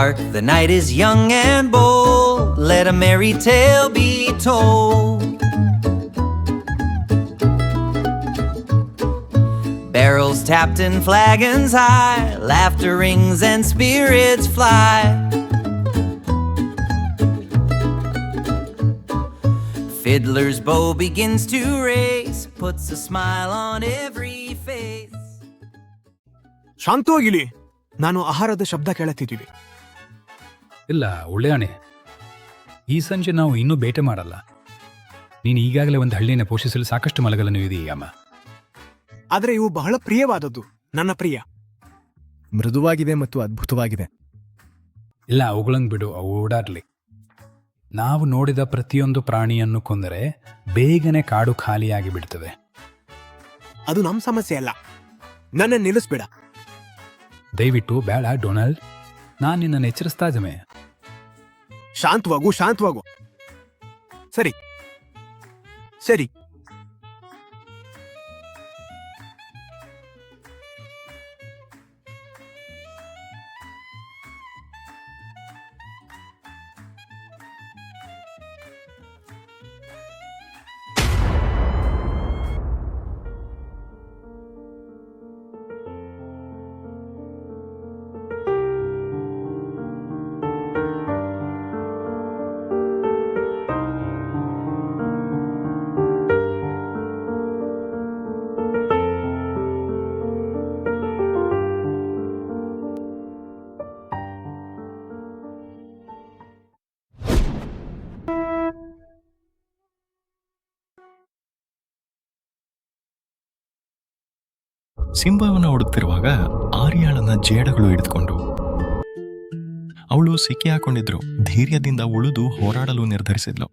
heart, the night is young and bold. Let a merry tale be told. Barrels tapped and flagons high, laughter rings and spirits fly. Fiddler's bow begins to race, puts a smile on every face. ಶಾಂತವಾಗಿಲಿ ನಾನು ಆಹಾರದ ಶಬ್ದ ಕೇಳುತ್ತಿದ್ದೀವಿ ಇಲ್ಲ ಒಳ್ಳೆಯಣೆ ಈ ಸಂಜೆ ನಾವು ಇನ್ನೂ ಬೇಟೆ ಮಾಡಲ್ಲ. ನೀನು ಈಗಾಗಲೇ ಒಂದು ಹಳ್ಳಿಯನ್ನು ಪೋಷಿಸಲು ಸಾಕಷ್ಟು ಮಲಗಲನ್ನು ಇದೆಯಮ್ಮ ಆದರೆ ಇವು ಬಹಳ ಪ್ರಿಯವಾದದ್ದು ನನ್ನ ಪ್ರಿಯ. ಮೃದುವಾಗಿದೆ ಮತ್ತು ಅದ್ಭುತವಾಗಿದೆ. ಇಲ್ಲ ಅವುಗಳನ್ನು ಬಿಡು ಅವು ಓಡಾಡಲಿ. ನಾವು ನೋಡಿದ ಪ್ರತಿಯೊಂದು ಪ್ರಾಣಿಯನ್ನು ಕೊಂದರೆ ಬೇಗನೆ ಕಾಡು ಖಾಲಿಯಾಗಿ ಬಿಡ್ತದೆ ಅದು ನಮ್ಮ ಸಮಸ್ಯೆ ಅಲ್ಲ. ನನ್ನ ನಿಲ್ಲಿಸ್ಬೇಡ. ದಯವಿಟ್ಟು ಬೇಡ ಡೊನಾಲ್ಡ್. ನಾನು ನಿನ್ನನ್ನು ಎಚ್ಚರಿಸ್ತಾ ಇದ್ದೇನೆ. ಶಾಂತವಾಗು ಶಾಂತವಾಗು. ಸರಿ. ಸರಿ. ಸಿಂಬಾವನ್ನ ಹುಡುಕ್ತಿರುವಾಗ ಆರ್ಯಾಳನ್ನ ಜೇಡಗಳು ಹಿಡಿದುಕೊಂಡು. ಅವಳು ಸಿಕ್ಕಿ ಹಾಕೊಂಡಿದ್ರು. ಧೈರ್ಯದಿಂದ ಉಳಿದು ಹೋರಾಡಲು ನಿರ್ಧರಿಸಿದ್ಲು.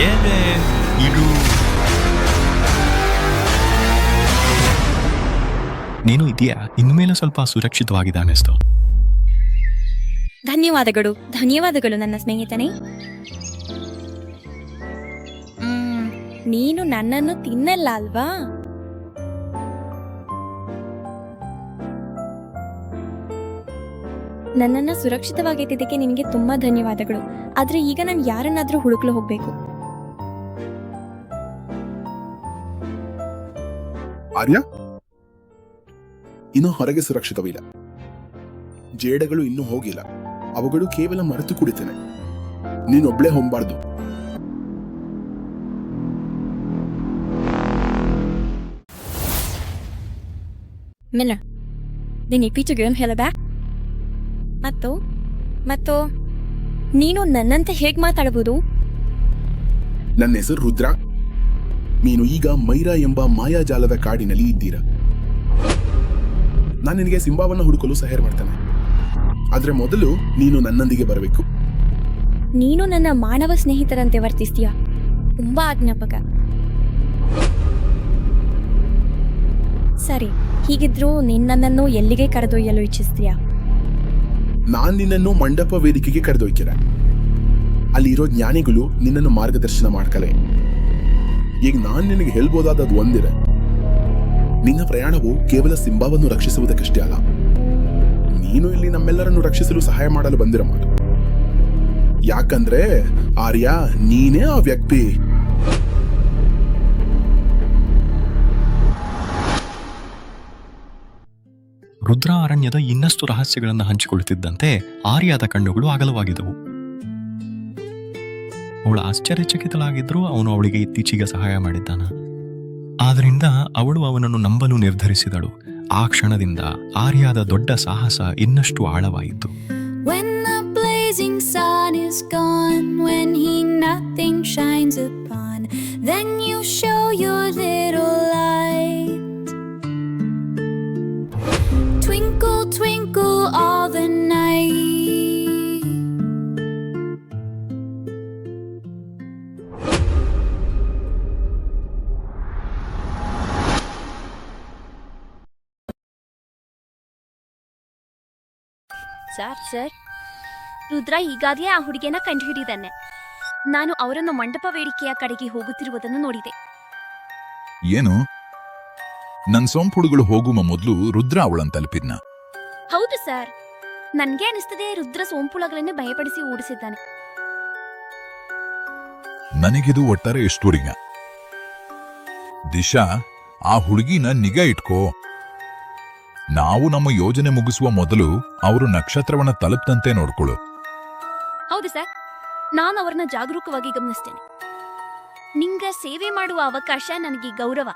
ಏನೇ ಇದು ನೀನು ಇದೆಯಾ ಇನ್ನು ಮೇಲೆ ಸ್ವಲ್ಪ ಸುರಕ್ಷಿತವಾಗಿದೆ ಅನಿಸ್ತು ಧನ್ಯವಾದಗಳು. ಧನ್ಯವಾದಗಳು ನನ್ನ ಸ್ನೇಹಿತನೇ. ನೀನು ನನ್ನನ್ನು ತಿನ್ನಲ್ಲ ಅಲ್ವಾ ನನ್ನನ್ನ ಸುರಕ್ಷಿತವಾಗಿಟ್ಟಿದ್ದಕ್ಕೆ ನಿನಗೆ ತುಂಬಾ ಧನ್ಯವಾದಗಳು. ಆದ್ರೆ ಈಗ ನಾನು ಯಾರನ್ನಾದ್ರೂ ಹುಡುಕಲು ಹೋಗ್ಬೇಕು. ಆರ್ಯ? ಇನ್ನು ಹೊರಗೆ ಸುರಕ್ಷಿತವಿಲ್ಲ. ಜೇಡಗಳು ಇನ್ನೂ ಹೋಗಿಲ್ಲ. ಅವುಗಳು ಕೇವಲ ಮರೆತು ಕುಡಿತೇನೆ. ನೀನೊಬ್ಳೆ ಹೊಂಬಾರ್ದು. Miller, din Gun ಹೇಳದ ಮತ್ತು ಮತ್ತು ನೀನು ನನ್ನಂತೆ ಹೇಗ್ ಮಾತಾಡಬಹುದು ನನ್ನ ಹೆಸರು ರುದ್ರ. ನೀನು ಈಗ ಮೈರಾ ಎಂಬ ಮಾಯಾಜಾಲದ ಕಾಡಿನಲ್ಲಿ ಇದ್ದೀರಾ. ನಾನು ನಿನಗೆ ಸಿಂಬಾವನ್ನ ಹುಡುಕಲು ಸಹಾಯ ಮಾಡ್ತೇನೆ. ಆದ್ರೆ ಮೊದಲು ನೀನು ನನ್ನೊಂದಿಗೆ ಬರಬೇಕು. ನೀನು ನನ್ನ ಮಾನವ ಸ್ನೇಹಿತರಂತೆ ವರ್ತಿಸ್ತೀಯ? ತುಂಬಾ ಆಜ್ಞಾಪಕ. ಸರಿ ಹೀಗಿದ್ರೂ ನಿನ್ನನ್ನು ಎಲ್ಲಿಗೆ ಕರೆದೊಯ್ಯಲು ಇಚ್ಛಿಸ್ತೀಯಾ? ನಾನ್ ನಿನ್ನನ್ನು ಮಂಡಪ ವೇದಿಕೆಗೆ ಕರೆದೊಯ್ಕಿರ ಅಲ್ಲಿರೋ ಜ್ಞಾನಿಗಳು ನಿನ್ನನ್ನು ಮಾರ್ಗದರ್ಶನ ಮಾಡ್ಕಲೆ. ಈಗ ನಾನು ನಿನಗೆ ಹೇಳ್ಬೋದಾದದ್ದು ಒಂದಿದೆ. ನಿನ್ನ ಪ್ರಯಾಣವು ಕೇವಲ ಸಿಂಬಾವನ್ನು ರಕ್ಷಿಸುವುದಕ್ಕಷ್ಟೇ ಅಲ್ಲ, ನೀನು ಇಲ್ಲಿ ನಮ್ಮೆಲ್ಲರನ್ನು ರಕ್ಷಿಸಲು ಸಹಾಯ ಮಾಡಲು ಬಂದಿರ ಮಾತು. ಯಾಕಂದ್ರೆ ಆರ್ಯ, ನೀನೇ ಆ ವ್ಯಕ್ತಿ. ರುದ್ರ ಅರಣ್ಯದ ಇನ್ನಷ್ಟು ರಹಸ್ಯಗಳನ್ನು ಹಂಚಿಕೊಳ್ಳುತ್ತಿದ್ದಂತೆ ಆರ್ಯಾದ ಕಣ್ಣುಗಳು ಅಗಲವಾಗಿದ್ದವು. ಅವಳು ಆಶ್ಚರ್ಯಚಕಿತಳಾಗಿದ್ದರೂ ಅವನು ಅವಳಿಗೆ ಇತ್ತೀಚೆಗೆ ಸಹಾಯ ಮಾಡಿದ್ದಾನ. ಆದ್ದರಿಂದ ಅವಳು ಅವನನ್ನು ನಂಬಲು ನಿರ್ಧರಿಸಿದಳು. ಆ ಕ್ಷಣದಿಂದ ಆರ್ಯಾದ ದೊಡ್ಡ ಸಾಹಸ ಇನ್ನಷ್ಟು ಆಳವಾಯಿತು. Sir sir. ರುದ್ರ ಈಗಾಗಲೇ ಆ ಹುಡುಗಿಯನ್ನ ಕಂಡುಹಿಡಿದಾನೆ ನಾನು ಅವರನ್ನು ಮಂಟಪ ವೇಡಿಕೆಯ ಕಡೆಗೆ ಹೋಗುತ್ತಿರುವುದನ್ನು ನೋಡಿದೆ. ಏನು? ನನ್ ಸೋಂಪುಳುಗಳು ಹೋಗುವ ಮೊದಲು ರುದ್ರ ಅವಳನ್ನು ತಲುಪಿದ್ನ? ಹೌದು ಸರ್. ನನ್ಗೆ ಅನಿಸ್ತದೆ ರುದ್ರ ಸೋಂಪುಳಗಳನ್ನು ಭಯಪಡಿಸಿ ಓಡಿಸಿದ್ದಾನೆ. ನನಗಿದು ಒಟ್ಟಾರೆ ಎಷ್ಟು ದಿಶಾ ಆ ಹುಡುಗಿನ ನಿಗಾ ಇಟ್ಕೋ. ನಾವು ನಮ್ಮ ಯೋಜನೆ ಮುಗಿಸುವ ಮೊದಲು ಅವರು ನಕ್ಷತ್ರವನ್ನ ತಲುಪ್ತಂತೆ ನೋಡ್ಕೊಳ್ಳು. ಹೌದು ಸರ್. ನಾನು ಅವರನ್ನ ಜಾಗರೂಕವಾಗಿ ಗಮನಿಸ್ತೇನೆ. ನಿಂಗ ಸೇವೆ ಮಾಡುವ ಅವಕಾಶ ನನಗೆ ಗೌರವ.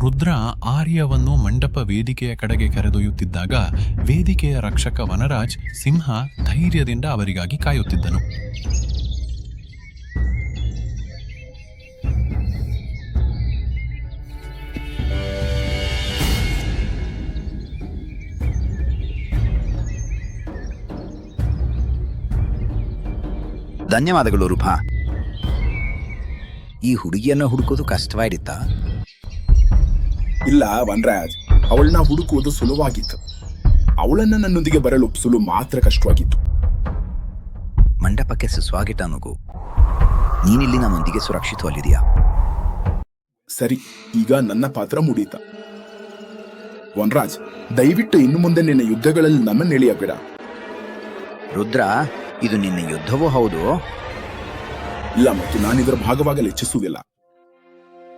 ರುದ್ರ ಆರ್ಯವನ್ನು ಮಂಡಪ ವೇದಿಕೆಯ ಕಡೆಗೆ ಕರೆದೊಯ್ಯುತ್ತಿದ್ದಾಗ ವೇದಿಕೆಯ ರಕ್ಷಕ ವನರಾಜ್ ಸಿಂಹ ಧೈರ್ಯದಿಂದ ಅವರಿಗಾಗಿ ಕಾಯುತ್ತಿದ್ದನು. ಧನ್ಯವಾದಗಳು ರೂಪಾ. ಈ ಹುಡುಗಿಯನ್ನ ಹುಡುಕೋದು ಕಷ್ಟವಾಗಿತ್ತ? ಇಲ್ಲ ವನರಾಜ್ ಅವಳನ್ನ ಹುಡುಕುವುದು ಸುಲಭವಾಗಿತ್ತು ಅವಳನ್ನ ನನ್ನೊಂದಿಗೆ ಬರಲು ಸುಲು ಮಾತ್ರ ಕಷ್ಟವಾಗಿತ್ತು. ಮಂಟಪಕ್ಕೆ ಸುಸ್ವಾಗತ ನುಗು. ನೀನಿಲ್ಲಿ ನನ್ನೊಂದಿಗೆ ಸುರಕ್ಷಿತವಲ್ಲಿದೆಯಾ ಸರಿ ಈಗ ನನ್ನ ಪಾತ್ರ ಮುಡೀತ. ವನರಾಜ್ ದಯವಿಟ್ಟು ಇನ್ನು ಮುಂದೆ ನಿನ್ನ ಯುದ್ಧಗಳಲ್ಲಿ ನನ್ನನ್ನು ಬಿಡ ರುದ್ರ ಇದು ನಿನ್ನ ಯುದ್ಧವೂ ಹೌದು? ಇಲ್ಲ ಮತ್ತು ನಾನಿದರ ಭಾಗವಾಗಲು ಇಚ್ಛಿಸುವುದಿಲ್ಲ.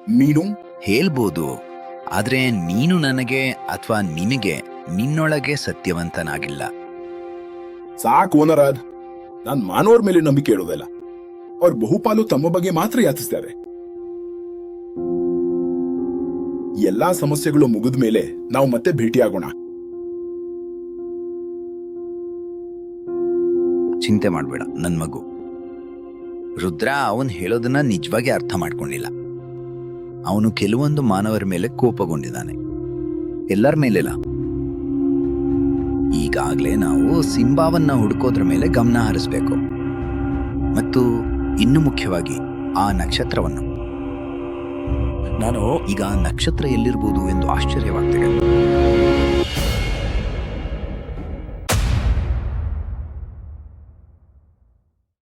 ನೀನು? ಹೇಳ್ಬೋದು. ಆದರೆ ನೀನು ನನಗೆ ಅಥವಾ ನಿನಗೆ ನಿನ್ನೊಳಗೆ ಸತ್ಯವಂತನಾಗಿಲ್ಲ. ಸಾಕು ಓನರಾದ್ ನಾನು ಮಾನವರ ಮೇಲೆ ನಂಬಿಕೆ ಇಡೋದಿಲ್ಲ ಅವ್ರು ಬಹುಪಾಲು ತಮ್ಮ ಬಗ್ಗೆ ಮಾತ್ರ ಯಾಚಿಸ್ತಾರೆ ಎಲ್ಲಾ ಸಮಸ್ಯೆಗಳು ಮುಗಿದ ಮೇಲೆ ನಾವು ಮತ್ತೆ ಭೇಟಿಯಾಗೋಣ. ಚಿಂತೆ ಮಾಡಬೇಡ ನನ್ ಮಗು. ರುದ್ರ ಅವನು ಹೇಳೋದನ್ನ ನಿಜವಾಗಿ ಅರ್ಥ ಮಾಡ್ಕೊಂಡಿಲ್ಲ. ಅವನು ಕೆಲವೊಂದು ಮಾನವರ ಮೇಲೆ ಕೋಪಗೊಂಡಿದ್ದಾನೆ. ಎಲ್ಲರ ಮೇಲೆಲ್ಲ. ಈಗಾಗಲೇ ನಾವು ಸಿಂಬಾವನ್ನ ಹುಡುಕೋದ್ರ ಮೇಲೆ ಗಮನ ಹರಿಸ್ಬೇಕು. ಮತ್ತು ಇನ್ನು ಮುಖ್ಯವಾಗಿ ಆ ನಕ್ಷತ್ರವನ್ನು. ನಾನು ಈಗ ಆ ನಕ್ಷತ್ರ ಎಲ್ಲಿರ್ಬೋದು ಎಂದು ಆಶ್ಚರ್ಯವಾಗ್ತಿದೆ.